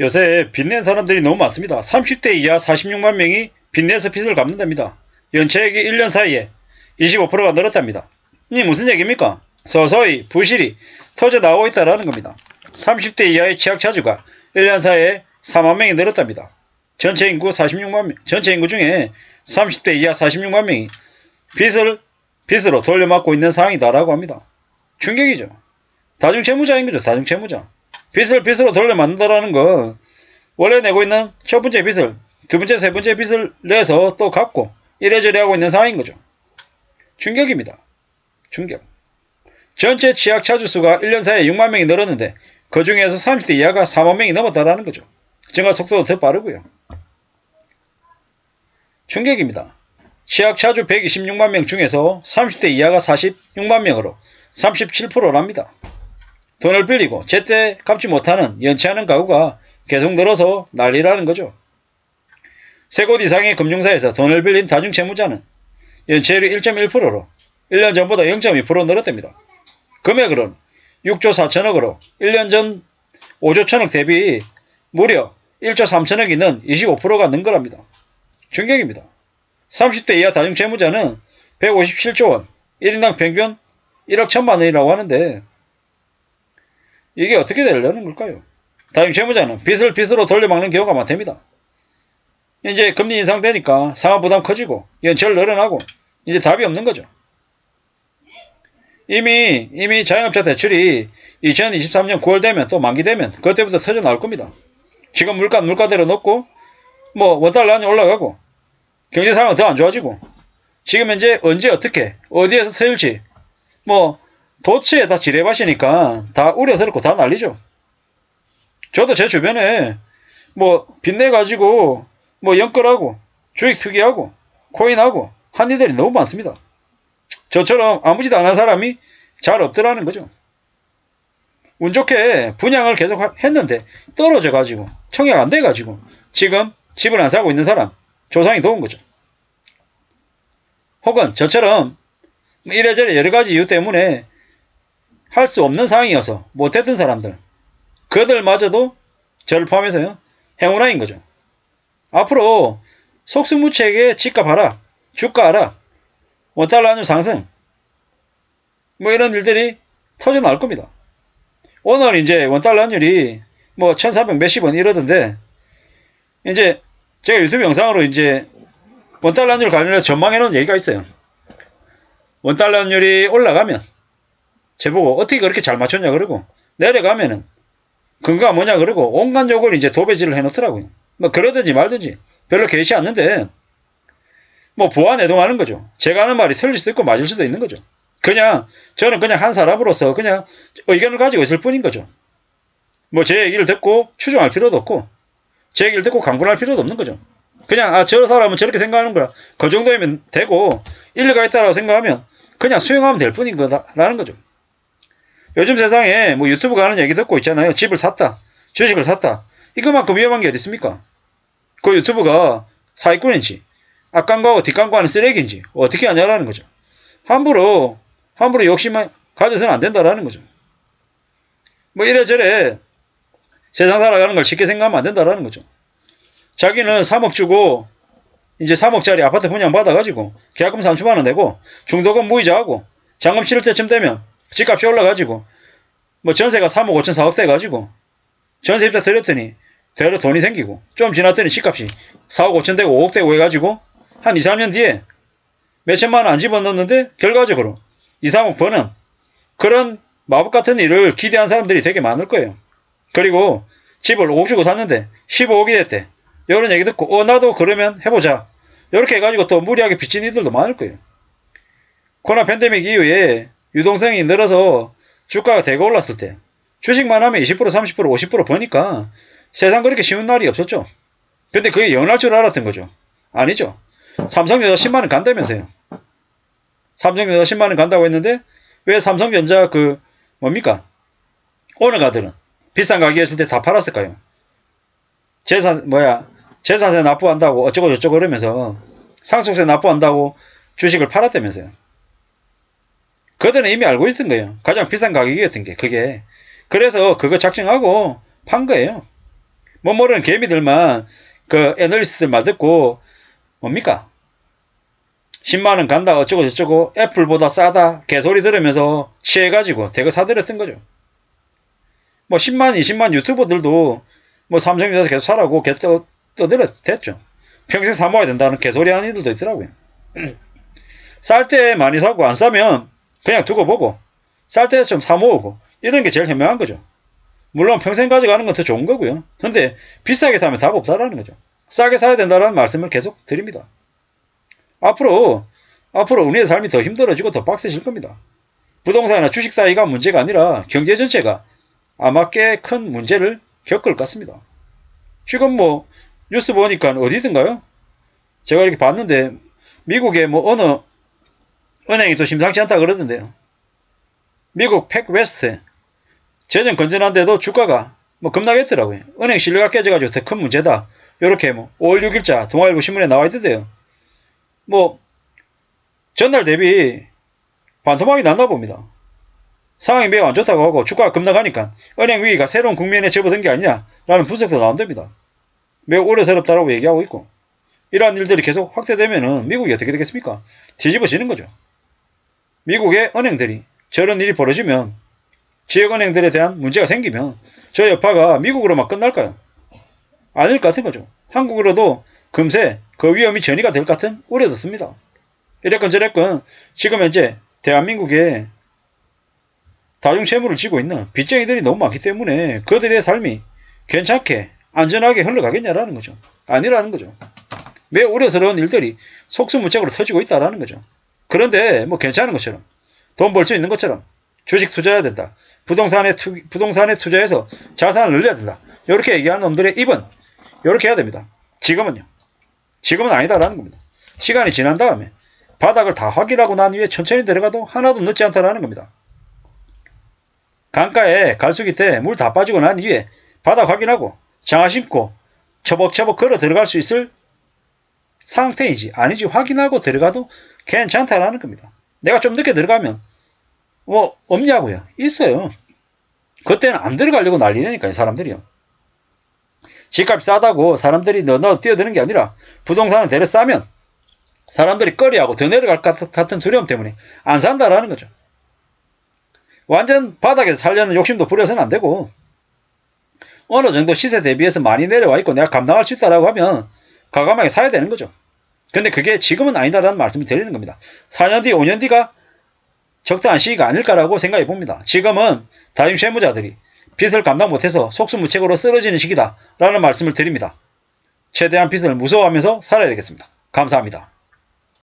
요새 빚낸 사람들이 너무 많습니다. 30대 이하 46만 명이 빚내서 빚을 갚는답니다. 연체액이 1년 사이에 25%가 늘었답니다. 이 무슨 얘기입니까? 서서히 부실이 터져 나오고 있다는 겁니다. 30대 이하의 취약차주가 1년 사이에 4만 명이 늘었답니다. 전체 인구 46만 명, 전체 인구 중에 30대 이하 46만 명이 빚을 빚으로 돌려막고 있는 상황이다라고 합니다. 충격이죠. 다중채무자인 거죠. 다중채무자. 빚을 빚으로 돌려 만든다라는 거 원래 내고 있는 첫 번째 빚을 두 번째 세 번째 빚을 내서 또 갚고 이래저래 하고 있는 상황인 거죠. 충격입니다. 충격. 전체 취약 차주 수가 1년 사이에 6만 명이 늘었는데 그 중에서 30대 이하가 4만 명이 넘었다라는 거죠. 증가 속도도 더 빠르고요. 충격입니다. 취약 차주 126만 명 중에서 30대 이하가 46만 명으로 37%랍니다. 돈을 빌리고 제때 갚지 못하는 연체하는 가구가 계속 늘어서 난리라는 거죠. 세 곳 이상의 금융사에서 돈을 빌린 다중채무자는 연체율이 1.1%로 1년 전보다 0.2% 늘었답니다. 금액으로는 6조 4천억으로 1년 전 5조 천억 대비 무려 1조 3천억이 는 25%가 는 거랍니다. 충격입니다. 30대 이하 다중채무자는 157조 원, 1인당 평균 1억 천만 원이라고 하는데 이게 어떻게 되려는 걸까요? 다중채무자는 빚을 빚으로 돌려막는 경우가 많답니다. 이제 금리 인상되니까 상환부담 커지고 연체를 늘어나고 이제 답이 없는 거죠. 이미 이미 자영업자 대출이 2023년 9월 되면 또 만기되면 그때부터 터져 나올 겁니다. 지금 물가 물가대로 높고 뭐 원달러 환율 올라가고 경제 상황은 더안 좋아지고 지금 현재 언제 어떻게 어디에서 터질지 뭐 도치에 다 지뢰밭이니까 다 우려스럽고 다 난리죠. 저도 제 주변에 뭐 빚내 가지고 뭐 연끌하고 주식 투기하고 코인하고 한 일들이 너무 많습니다. 저처럼 아무 짓안한 사람이 잘 없더라는 거죠. 운 좋게 분양을 계속 하- 했는데 떨어져 가지고 청약 안 돼 가지고 지금 집을 안 사고 있는 사람 조상이 도운 거죠. 혹은 저처럼 이래저래 여러 가지 이유 때문에 할 수 없는 상황이어서 못했던 사람들 그들마저도 저를 포함해서요 행운아인 거죠. 앞으로 속수무책에 집값 하락, 주가 하락, 원달러 환율 상승 뭐 이런 일들이 터져 나올 겁니다. 오늘 이제 원달러 환율이 뭐1300 몇십 원 이러던데 이제 제가 유튜브 영상으로 이제 원달러 환율 관련해서 전망해 놓은 얘기가 있어요. 원달러 환율이 올라가면 제보고 어떻게 그렇게 잘 맞췄냐 그러고 내려가면은 근거가 뭐냐 그러고 온갖 욕을 이제 도배질을 해놓더라고요. 뭐 그러든지 말든지 별로 개의치 않는데 뭐 보완해동하는 거죠. 제가 하는 말이 틀릴 수도 있고 맞을 수도 있는 거죠. 그냥 저는 그냥 한 사람으로서 그냥 의견을 가지고 있을 뿐인 거죠. 뭐 제 얘기를 듣고 추종할 필요도 없고 제 얘기를 듣고 강군할 필요도 없는 거죠. 그냥 아 저 사람은 저렇게 생각하는 거라 그 정도면 되고 일리가 있다라고 생각하면 그냥 수용하면 될 뿐인 거다라는 거죠. 요즘 세상에 뭐 유튜브가 하는 얘기 듣고 있잖아요. 집을 샀다. 주식을 샀다. 이거만큼 위험한 게 어디 있습니까? 그 유튜브가 사기꾼인지 앞광고하고 뒷광고하는 쓰레기인지 어떻게 하냐라는 거죠. 함부로 함부로 욕심만 가져서는 안 된다라는 거죠. 뭐 이래저래 세상 살아가는 걸 쉽게 생각하면 안 된다라는 거죠. 자기는 3억 주고 이제 3억짜리 아파트 분양 받아가지고 계약금 30만 원 내고 중도금 무이자하고 잔금 치를 때쯤 되면 집값이 올라가지고 뭐 전세가 3억 5천 4억 돼가지고 전세 입자 드렸더니 대로 돈이 생기고 좀 지났더니 집값이 4억 5천 되고 5억 되고 해가지고 한 2, 3년 뒤에 몇 천만 원 안 집어넣었는데 결과적으로 2, 3억 버는 그런 마법 같은 일을 기대한 사람들이 되게 많을 거예요. 그리고 집을 5억 주고 샀는데 15억이 됐대. 이런 얘기 듣고 어 나도 그러면 해보자. 이렇게 해가지고 또 무리하게 빚진 이들도 많을 거예요. 코로나 팬데믹 이후에 유동성이 늘어서 주가가 대거 올랐을 때 주식만 하면 20% 30% 50% 버니까 세상 그렇게 쉬운 날이 없었죠. 근데 그게 영원할 줄 알았던 거죠. 아니죠. 삼성전자 10만원 간다면서요. 삼성전자 10만원 간다고 했는데 왜 삼성전자 그 뭡니까? 오너가들은 비싼 가격이었을 때 다 팔았을까요? 재산 뭐야 재산세 납부한다고 어쩌고 저쩌고 그러면서 상속세 납부한다고 주식을 팔았다면서요. 그들은 이미 알고 있던 거예요. 가장 비싼 가격이었던 게 그게. 그래서 그거 작정하고 판 거예요. 뭐 모르는 개미들만 그 애널리스트들만 듣고 뭡니까? 10만원 간다 어쩌고 저쩌고 애플보다 싸다 개소리 들으면서 취해가지고 대거 사들였던 거죠. 뭐 10만 20만 유튜버들도 뭐 삼성전자 계속 사라고 개 떠, 떠들었 됐죠. 평생 사 먹어야 된다는 개소리 하는 이들도 있더라고요. 쌀 때 많이 사고 안 싸면 그냥 두고 보고 쌀때좀사 모으고 이런 게 제일 현명한 거죠. 물론 평생 가져가는 건 더 좋은 거고요. 근데 비싸게 사면 답 없다라는 거죠. 싸게 사야 된다는 말씀을 계속 드립니다. 앞으로 앞으로 우리의 삶이 더 힘들어지고 더 빡세질 겁니다. 부동산이나 주식 사이가 문제가 아니라 경제 전체가 아마 꽤 큰 문제를 겪을 것 같습니다. 지금 뭐 뉴스 보니까 어디든가요? 제가 이렇게 봤는데 미국의 뭐 어느 은행이 또 심상치 않다 그러던데요. 미국 팩웨스트 재정 건전한데도 주가가 뭐 급락했더라고요. 은행 신뢰가 깨져가지고 더 큰 문제다. 이렇게 뭐 5월 6일자 동아일보 신문에 나와 있던데요. 뭐 전날 대비 반토막이 났나 봅니다. 상황이 매우 안 좋다고 하고 주가가 급락하니까 은행 위기가 새로운 국면에 접어든 게 아니냐라는 분석도 나온답니다. 매우 우려스럽다라고 얘기하고 있고 이러한 일들이 계속 확대되면은 미국이 어떻게 되겠습니까? 뒤집어지는 거죠. 미국의 은행들이 저런 일이 벌어지면 지역은행들에 대한 문제가 생기면 저 여파가 미국으로만 끝날까요? 아닐 것 같은 거죠. 한국으로도 금세 그 위험이 전이가 될 것 같은 우려도 듭니다. 이랬건 저랬건 지금 현재 대한민국에 다중 채무를 지고 있는 빚쟁이들이 너무 많기 때문에 그들의 삶이 괜찮게 안전하게 흘러가겠냐라는 거죠. 아니라는 거죠. 매우 우려스러운 일들이 속수무책으로 터지고 있다라는 거죠. 그런데 뭐 괜찮은 것처럼 돈 벌 수 있는 것처럼 주식 투자해야 된다. 부동산에 투, 부동산에 투자해서 자산을 늘려야 된다. 이렇게 얘기하는 놈들의 입은 이렇게 해야 됩니다. 지금은요. 지금은 아니다라는 겁니다. 시간이 지난 다음에 바닥을 다 확인하고 난 후에 천천히 들어가도 하나도 늦지 않다라는 겁니다. 강가에 갈수기 때물다 빠지고 난 이후에 바닥 확인하고 장화 신고 처벅처벅 걸어 들어갈 수 있을 상태이지 아니지 확인하고 들어가도 괜찮다라는 겁니다. 내가 좀 늦게 들어가면 뭐 없냐고요? 있어요. 그때는 안 들어가려고 난리니까요 사람들이요. 집값이 싸다고 사람들이 너너 뛰어드는 게 아니라 부동산을 대려 싸면 사람들이 꺼리하고 더 내려갈 것 같은 두려움 때문에 안 산다라는 거죠. 완전 바닥에서 살려는 욕심도 부려서는 안 되고 어느 정도 시세 대비해서 많이 내려와 있고 내가 감당할 수 있다라고 하면 과감하게 사야 되는 거죠. 근데 그게 지금은 아니다라는 말씀을 드리는 겁니다. 4년 뒤, 5년 뒤가 적당한 시기가 아닐까라고 생각해 봅니다. 지금은 다중 채무자들이 빚을 감당 못해서 속수무책으로 쓰러지는 시기다라는 말씀을 드립니다. 최대한 빚을 무서워하면서 살아야 되겠습니다. 감사합니다.